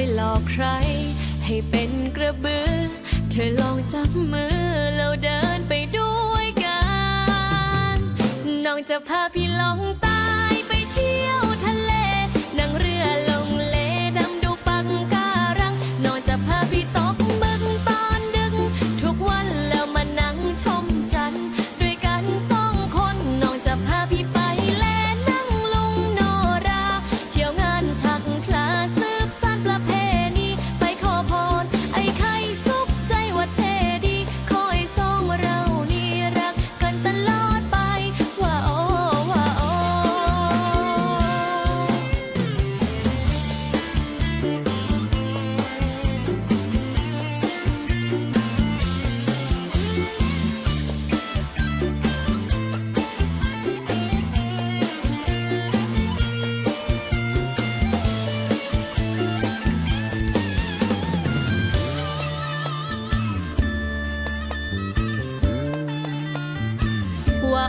ย อกใคร ให้เป็นกระบือ เธอลองจับมือแล้วเดินไปด้วยกัน น้องจะพาพี่ลองตาย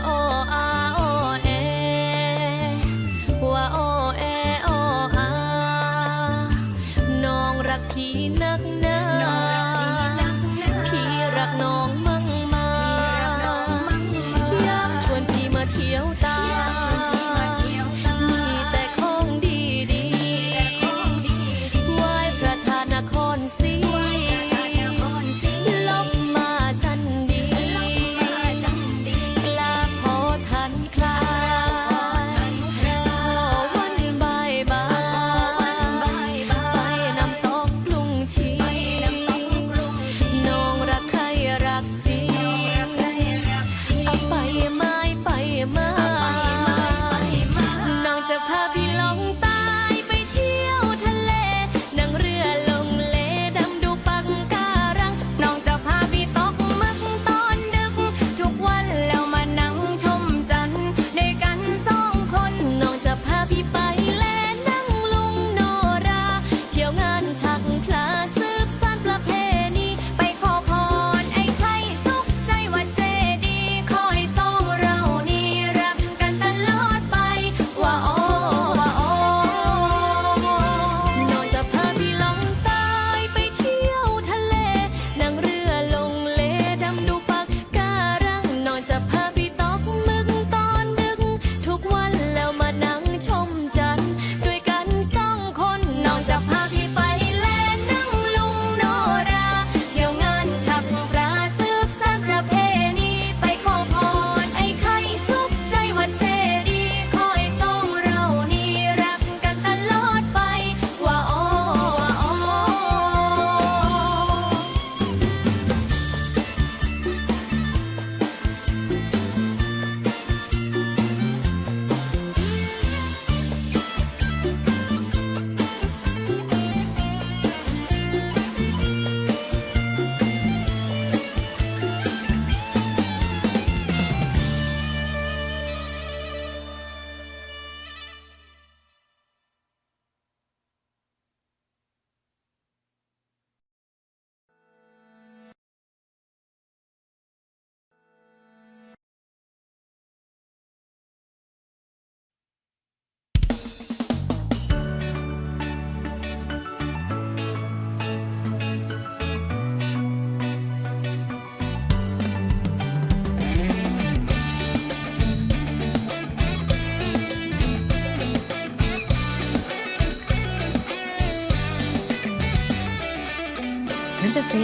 oh, oh.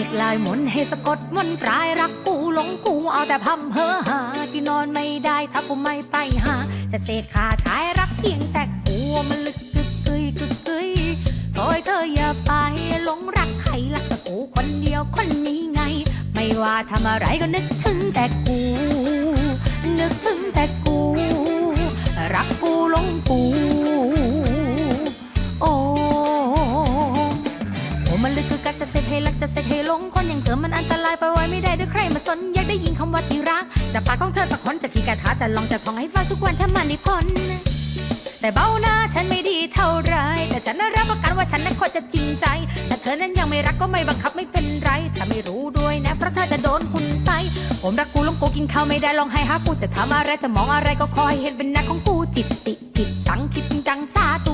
กลายมนให้สะกดมนปลายรักกูหลงกูเอาแต่พัมเพอหาที่นอนไม่ได้ถ้ากูไม่ไปหา จะเสกขาทายรักเพียงแต่กลัวมันลึกกึกกึยกึกกึยคอยเธออย่าไปหลงรักใครรักแต่กูคนเดียวคนนี้ไง ไม่ว่าทำอะไรก็นึกถึงแต่กู นึกถึงแต่กู รักกูหลงกู โอ้ มันลึกคือกักจะเซ็จเฮลักจะเซ็จเฮลงคนอย่างเธอมันอันตรายไปไว้ไม่ได้ด้วยใครมาสนอยากได้ยินคำว่าที่รักจะปากของเธอสักคนจะขี่กระทะจะลองจะท่องให้ฟังทุกวันถ้ามันนิพนแต่เบ้าหน้าฉันไม่ดีเท่าไร แต่ฉันรับประกันว่าฉันนั้นคนจะจริงใจ แต่เธอนั้นยังไม่รักก็ไม่บังคับไม่เป็นไร ถ้าไม่รู้ด้วยนะ เพราะเธอจะโดนคุณใส่ผมรักกูลงกูกินข้าวไม่ได้ลองให้ฮักกูจะทำอะไรจะมองอะไรก็คอยเห็นเป็นหน้าของกูจิตติจิตตังคิดจริงจังซาตุ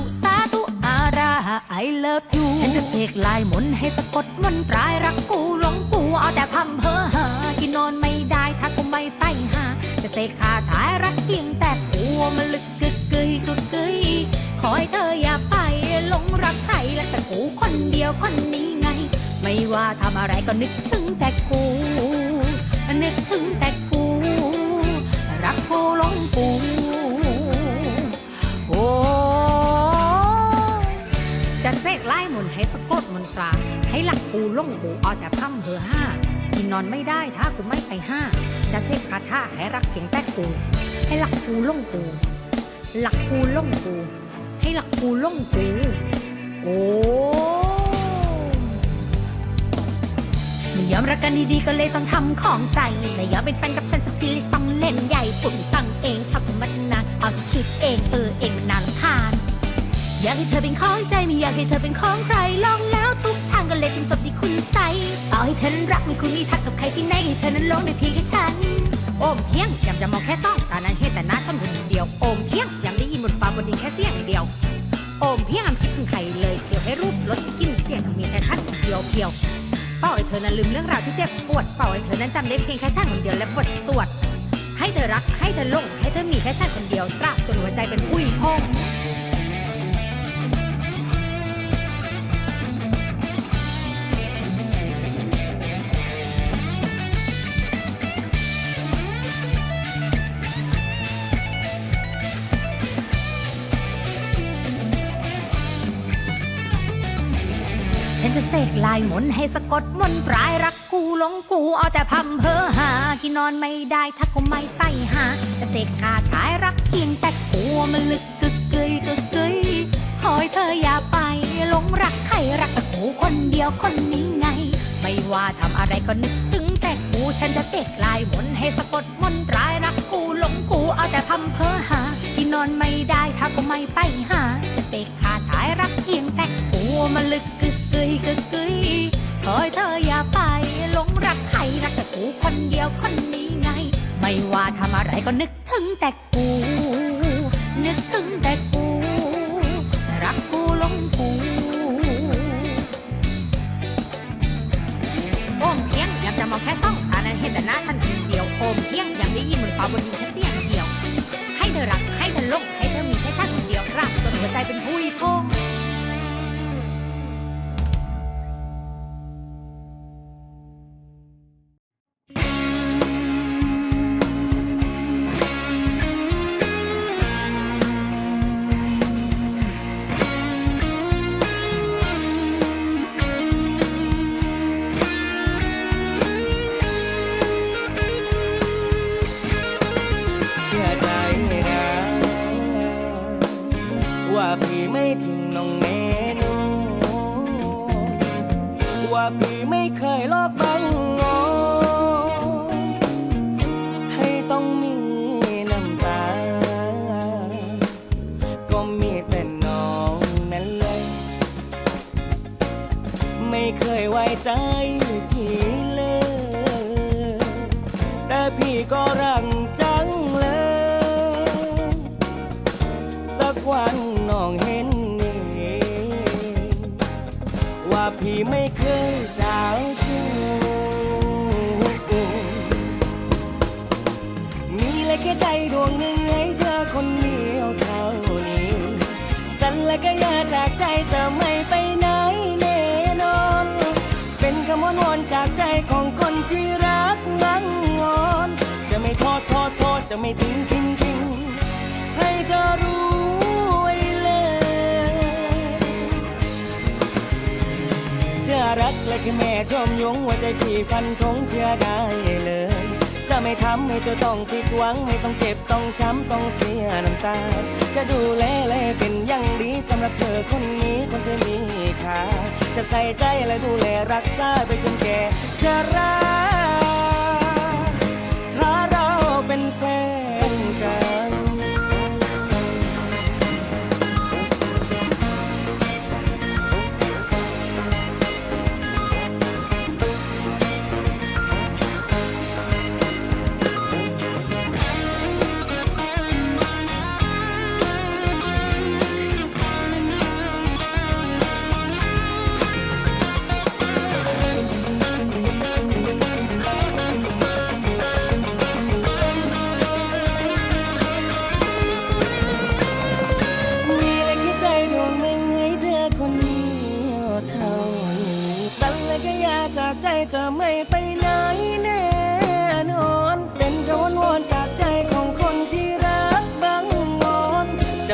I love you ฉันจะเสกลายมนให้สะกดมนต์ปลายรักกูหลงกูเอาแต่พัมเพอหากินนอนไม่ได้ถ้ากูไม่ไปหา จะเสกคาถายรักเพียงแต่กูมันลึกกึกกึยกึกกึยขอให้เธออย่าไปหลงรักใครและแต่กูคนเดียวคนนี้ไง ไม่ว่าทำอะไรก็นึกถึงแต่กู นึกถึงแต่กู รักกูหลงกู มนให้สะกดมนตรา ให้หลักกูหลงกูเอาแต่พร่ำเพอห้ากินนอนไม่ได้ถ้ากูไม่ไปห้า จะเสกคาถาให้รักเพียงแต่กู ให้หลักกูหลงกู หลักกูหลงกู ให้หลักกูหลงกู โอ้ไม่ยอมรักกันดีๆก็เลยต้องทำของใส่ไม่ยอมเป็นแฟนกับฉันสักทีเลยต้องเล่นใหญ่ปุ่นฟังเองชอบธรรมดาเอาที่คิดเองเออเองมันนารำคาญ อยากให้เธอเป็นของใจไม่อยากให้เธอเป็นของใครลองแล้วทุกทางก็เลยจนจบที่คุณใส่ต่อให้เธอนั้นรักไม่คุณมีทักกับใครที่ไหนให้เธอนั้นลงได้เพียงแค่ฉัน โอมเพียงยำจะมองแค่ซ่องตานั้นเห็นแต่หน้าชนคนเดียวโอมเพียงยำได้ยินบนฟ้าบนดินแค่เสียงเดียว โอมเพียงอำคิดถึงใครเลยเชียวให้รูปลดกินเสียงมีแค่ฉันคนเดียวเพียวเป้าให้เธอนั้นลืมเรื่องราวที่เจ็บปวดเป้าให้เธอนั้นจำได้เพียงแค่ฉันคนเดียวและบทสวดให้เธอรักให้เธอหลงให้เธอมีแค่ฉันคนเดียวตราบจนหัวใจเป็นผู้หญิงพง ฉันจะเสกลายมนให้สะกดมนปลายรักกูหลงกูเอาแต่พัมเพอหา กินนอนไม่ได้ถ้ากูไม่ไปหาจะเสกคาถายรักเพียงแต่กูมันลึกกึกกึยกึกกึยขอให้เธออย่าไปหลงรักใครรักแต่กูคนเดียวคนนี้ไง ไม่ว่าทำอะไรก็นึกถึงแต่กูฉันจะเสกลายมนให้สะกดมนปลายรักกูหลงกูเอาแต่พัมเพอหา กินนอนไม่ได้ถ้ากูไม่ไปหา จะเสกคาถายรักเพียงแต่กูมันลึกกึก กึยกึกกึยขอให้เธออย่าไปหลงรักใครรักแต่กูคนเดียวคนนี้ไง ไม่ว่าทำอะไรก็นึกถึงแต่ จากใจจะไม่ไปไหนแน่นอน เป็นคำวอนวอนจากใจของคนที่รักนั่งงอน จะไม่ทอดทอดทอดจะไม่ทิ้งทิ้งทิ้งให้เธอรู้ไว้เลยเชื่อรักและแค่แม่ชมยงหัวใจพี่ฟันธงเชื่อได้เลย จะไม่ทำให้เธอต้องผิดหวัง ไม่ต้องเจ็บต้องช้ำต้องเสียน้ำตา จะดูแลและเป็นอย่างดีสำหรับเธอคนนี้คนที่มีค่าจะใส่ใจและดูแลรักษาไปจนแก่ชรา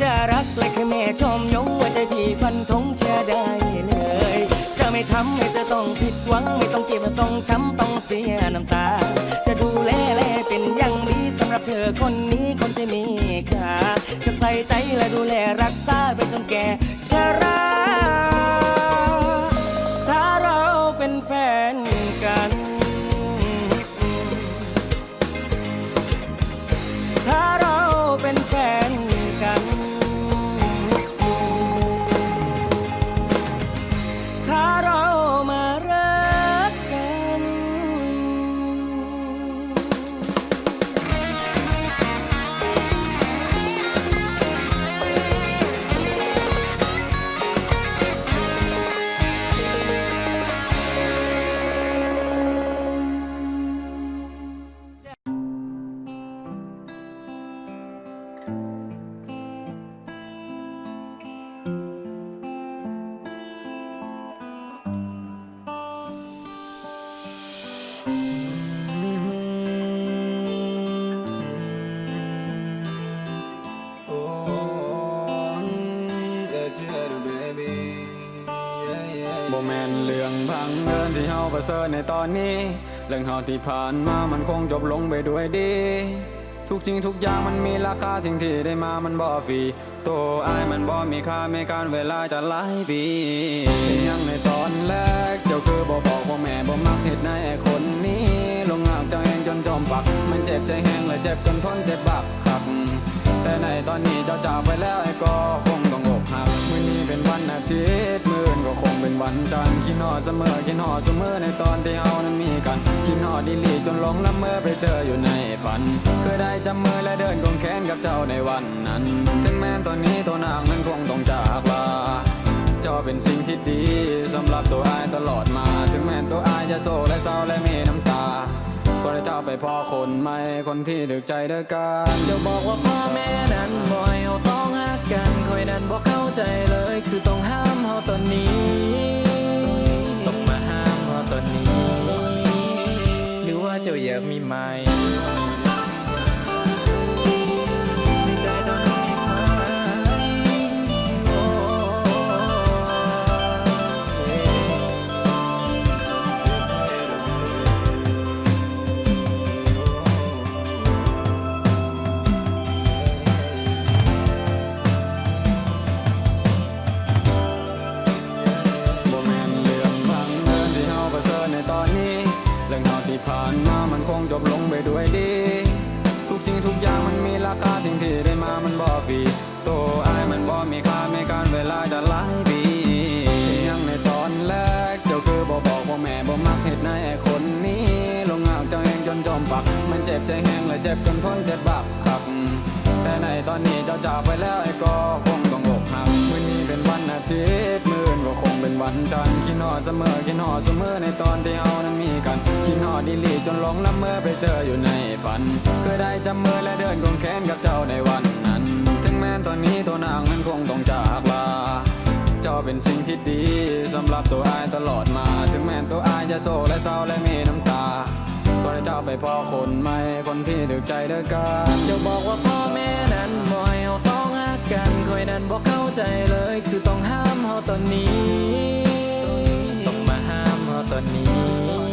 จะรักและแค่แม่ชมยงว่าใจพี่ฟันทงเชื่อได้เลย จะไม่ทำให้เธอต้องผิดหวัง ไม่ต้องเจ็บต้องช้ำต้องเสียน้ำตา จะดูแลแลเป็นอย่างดีสำหรับเธอคนนี้คนที่มีค่าจะใส่ใจและดูแลรักษาไปจนแก่ช้า เสริฐในตอนนี้ เรื่องเฮาที่ผ่านมามันคงจบลงไปด้วยดี ทุกจริงทุกอย่างมันมีราคาสิ่งที่ได้มามันบ่ฟรีตัวอายมันบ่มีค่าไม่การเวลาจะหลายปีเป็นยังในตอนแรก เจ้าคือบ่บอกพ่อแม่บ่มักเฮ็ดในไอ้คนนี้ ลงหากเจ้าเองจนจอมปัก มันเจ็บใจแห้งและเจ็บจนทนเจ็บบักคัก แต่ในตอนนี้เจ้าจากไปแล้วไอ้ก็คงต้องอกหักมื้อนี้เป็นวันอาทิตย์มื้อนก็คงเป็นวันจันทร์คิดฮอดเสมอคิดฮอดเสมอในตอนที่เฮานั้นมีกันคิดฮอดดีลีจนหลงละเมอไปเจออยู่ในฝันเคยได้จับมือและเดินกงแขนกับเจ้าในวันนั้นถึงแม้ตอนนี้ตัวนางนั้นคงต้องจากลาเจ้าเป็นสิ่งที่ดีสำหรับตัวอายตลอดมา ถึงแม้ตัวอายจะโศกและเศร้าและมีน้ำตา ก็ได้เจ้าไปพ่อคนใหม่คนที่ถึกใจเด้อกันเจ้าบอกว่าพ่อแม่นั้นบ่อยเอาสองหักกันคอยนั้นบอกเข้าใจเลย คือต้องห้ามเฮาตอนนี้ ต้องมาห้ามเฮาตอนนี้ หรือว่าเจ้าอยากมีไหม นทนเจ็บบักคัก แต่ในตอนนี้เจ้าจากไปแล้วไอ้ก็คงต้องอกหักมื้อนี้เป็นวันอาทิตย์ มื่นก็คงเป็นวันจันทร์คิดฮอดเสมอคิดฮอดเสมอในตอนที่เฮานั้นมีกันคิดฮอดดีลีจนหลงละเมอไปเจออยู่ในฝัน เคยได้จับมือและเดินกงแขนกับเจ้าในวันนั้น ถึงแม้ตอนนี้ตัวนางนั้นคงต้องจากลาเจ้าเป็นสิ่งที่ดีสำหรับตัวอายตลอดมา ถึงแม้ตัวอายจะโศกและเศร้าและมีน้ำตา ขอให้เจ้าไปพ่อคนใหม่ คนพี่ถึกใจเด้อกันเจ้าบอกว่าพ่อแม่นั้นบ่อยเอาสองหักกันคอยนั้นบอกเข้าใจเลย คือต้องห้ามเฮาตอนนี้ ต้องมาห้ามเฮาตอนนี้